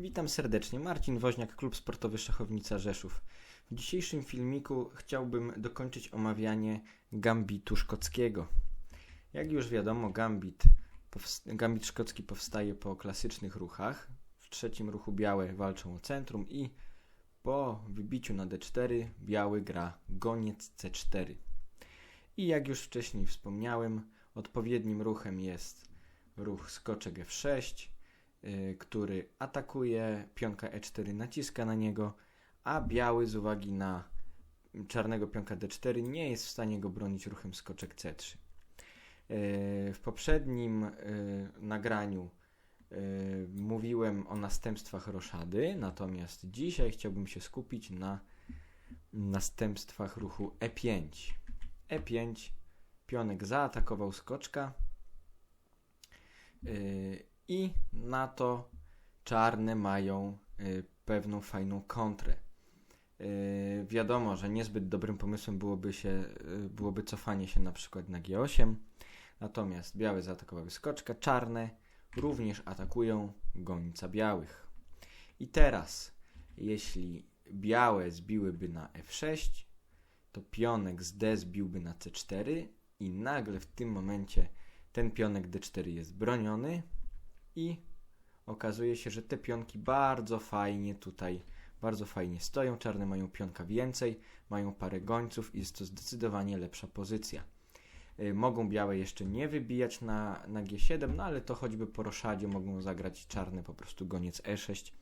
Witam serdecznie, Marcin Woźniak, Klub Sportowy Szachownica Rzeszów. W dzisiejszym filmiku chciałbym dokończyć omawianie gambitu szkockiego. Jak już wiadomo, gambit, gambit szkocki powstaje po klasycznych ruchach. W trzecim ruchu białe walczą o centrum i po wybiciu na d4 biały gra goniec c4. I jak już wcześniej wspomniałem, odpowiednim ruchem jest ruch skoczek f6, Y, który atakuje, pionka e4 naciska na niego, a biały z uwagi na czarnego pionka d4 nie jest w stanie go bronić ruchem skoczek c3. Y, w poprzednim y, nagraniu mówiłem o następstwach roszady, natomiast dzisiaj chciałbym się skupić na następstwach ruchu e5. e5, pionek zaatakował skoczka i na to czarne mają y, pewną fajną kontrę. Y, wiadomo, że niezbyt dobrym pomysłem byłoby, się, y, byłoby cofanie się na przykład na G8, natomiast białe zaatakowały skoczka, czarne również atakują gońca białych. I teraz, jeśli białe zbiłyby na F6, to pionek z D zbiłby na C4 i nagle w tym momencie ten pionek D4 jest broniony, i okazuje się, że te pionki bardzo fajnie tutaj, bardzo fajnie stoją. Czarne mają pionka więcej, mają parę gońców i jest to zdecydowanie lepsza pozycja. Y, mogą białe jeszcze nie wybijać na, na G7, no ale to choćby po roszadzie mogą zagrać czarne po prostu goniec E6,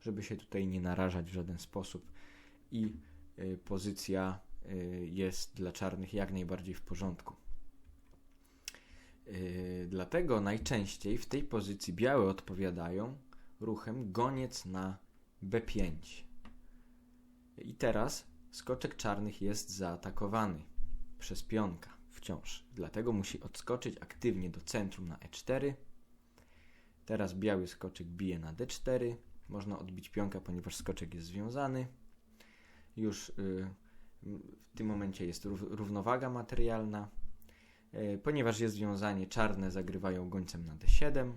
żeby się tutaj nie narażać w żaden sposób. I y, pozycja y, jest dla czarnych jak najbardziej w porządku. Yy, dlatego najczęściej w tej pozycji białe odpowiadają ruchem goniec na b5. I teraz skoczek czarnych jest zaatakowany przez pionka wciąż. Dlatego musi odskoczyć aktywnie do centrum na e4. Teraz biały skoczek bije na d4. Można odbić pionka, ponieważ skoczek jest związany. Już yy, w tym momencie jest równowaga materialna. E, ponieważ jest związanie czarne, zagrywają gońcem na d7,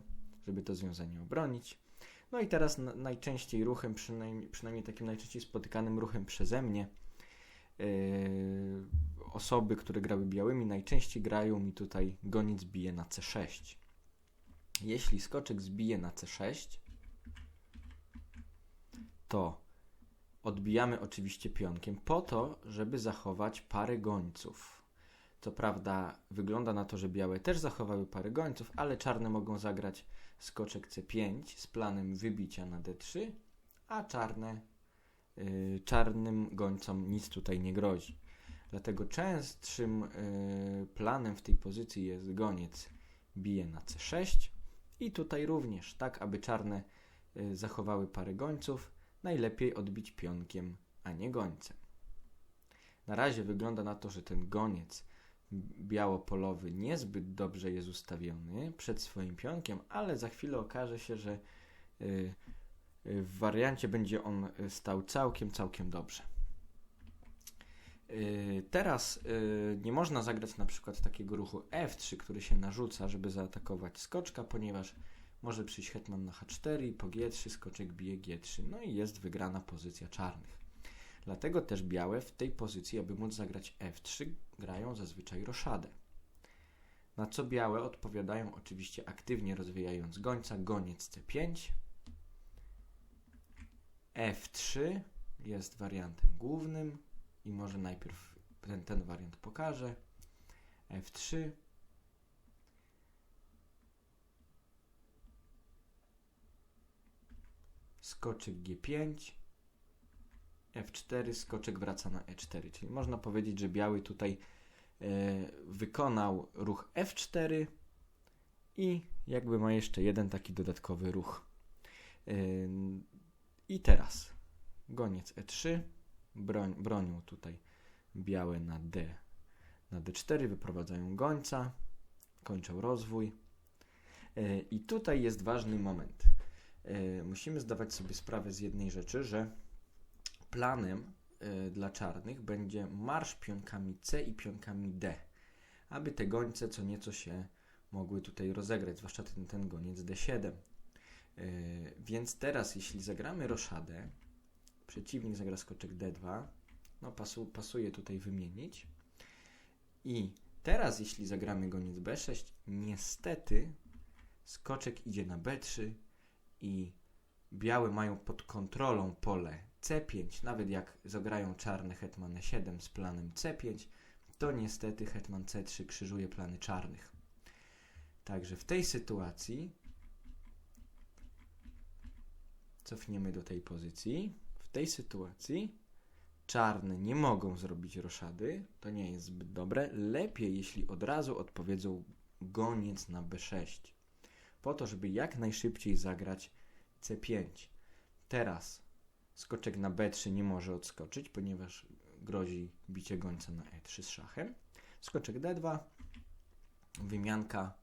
żeby to związanie obronić. No i teraz najczęściej ruchem, przynajmniej, przynajmniej takim najczęściej spotykanym ruchem przeze mnie, yy, osoby, które grały białymi, najczęściej grają mi tutaj goniec bije na c6. Jeśli skoczek zbije na c6, to odbijamy oczywiście pionkiem po to, żeby zachować parę gońców. Co prawda wygląda na to, że białe też zachowały parę gońców, ale czarne mogą zagrać skoczek C5 z planem wybicia na D3, a czarne, yy, czarnym gońcom nic tutaj nie grozi. Dlatego częstszym yy, planem w tej pozycji jest goniec bije na C6 i tutaj również, tak aby czarne yy, zachowały parę gońców, najlepiej odbić pionkiem, a nie gońcem. Na razie wygląda na to, że ten goniec białopolowy niezbyt dobrze jest ustawiony przed swoim pionkiem, ale za chwilę okaże się, że y, y, w wariancie będzie on stał całkiem, całkiem dobrze. Y, teraz nie można zagrać na przykład takiego ruchu F3, który się narzuca, żeby zaatakować skoczka, ponieważ może przyjść hetman na H4 i po G3 skoczek bije G3, no i jest wygrana pozycja czarnych. Dlatego też białe w tej pozycji, aby móc zagrać F3, grają zazwyczaj roszadę. Na co białe odpowiadają oczywiście aktywnie rozwijając gońca, goniec C5. F3 jest wariantem głównym i może najpierw ten, ten wariant pokażę. F3 skoczek G5 F4, skoczek wraca na E4. Czyli można powiedzieć, że biały tutaj e, wykonał ruch F4 i jakby ma jeszcze jeden taki dodatkowy ruch. E, I teraz goniec E3, broń, bronią tutaj białe na D, na D4, wyprowadzają gońca, kończą rozwój. E, I tutaj jest ważny moment. E, musimy zdawać sobie sprawę z jednej rzeczy, że planem y, dla czarnych będzie marsz pionkami C i pionkami D, aby te gońce co nieco się mogły tutaj rozegrać, zwłaszcza ten, ten goniec D7. Yy, więc teraz, jeśli zagramy roszadę, przeciwnik zagra skoczek D2, no pasu, pasuje tutaj wymienić. I teraz, jeśli zagramy goniec B6, niestety skoczek idzie na B3 i białe mają pod kontrolą pole C5. Nawet jak zagrają czarne hetman E7 z planem C5, to niestety hetman C3 krzyżuje plany czarnych. Także w tej sytuacji cofniemy do tej pozycji. W tej sytuacji czarne nie mogą zrobić roszady. To nie jest zbyt dobre. Lepiej, jeśli od razu odpowiedzą goniec na B6. Po to, żeby jak najszybciej zagrać C5. Teraz skoczek na B3 nie może odskoczyć, ponieważ grozi bicie gońca na E3 z szachem. Skoczek D2, wymianka.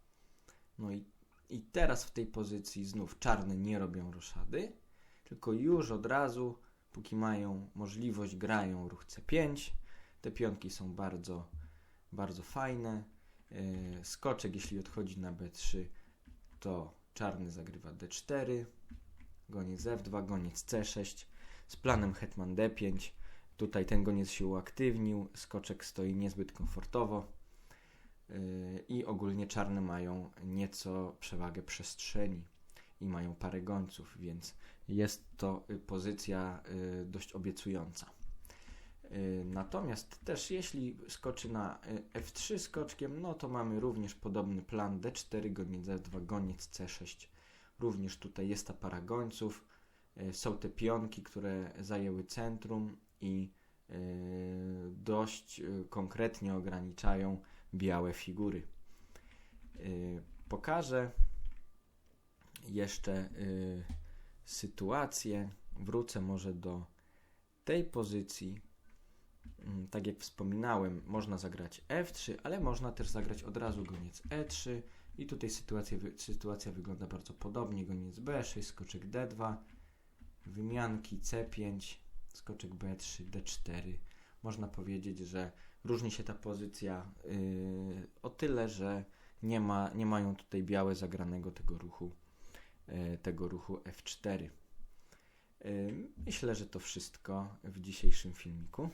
No i, i teraz w tej pozycji znów czarne nie robią roszady, tylko już od razu, póki mają możliwość, grają ruch C5. Te pionki są bardzo, bardzo fajne. Yy, Skoczek, jeśli odchodzi na B3, to czarny zagrywa D4, goniec F2, goniec C6 z planem hetman D5. Tutaj ten goniec się uaktywnił, skoczek stoi niezbyt komfortowo yy, i ogólnie czarne mają nieco przewagę przestrzeni i mają parę gońców, więc jest to y, pozycja y, dość obiecująca. Y, Natomiast też jeśli skoczy na y, F3 skoczkiem, no to mamy również podobny plan D4, goniec F2, goniec C6. Również tutaj jest ta para gońców. Y, Są te pionki, które zajęły centrum i y, dość y, konkretnie ograniczają białe figury. Pokażę jeszcze sytuację. Wrócę może do tej pozycji. Mm, Tak jak wspominałem, można zagrać F3, ale można też zagrać od razu goniec E3 i tutaj sytuacja, sytuacja wygląda bardzo podobnie. Goniec B6, skoczek D2, wymianki C5, skoczek B3, D4. Można powiedzieć, że różni się ta pozycja yy, o tyle, że nie, ma, nie mają tutaj białe zagranego tego ruchu, yy, tego ruchu F4. Yy, Myślę, że to wszystko w dzisiejszym filmiku.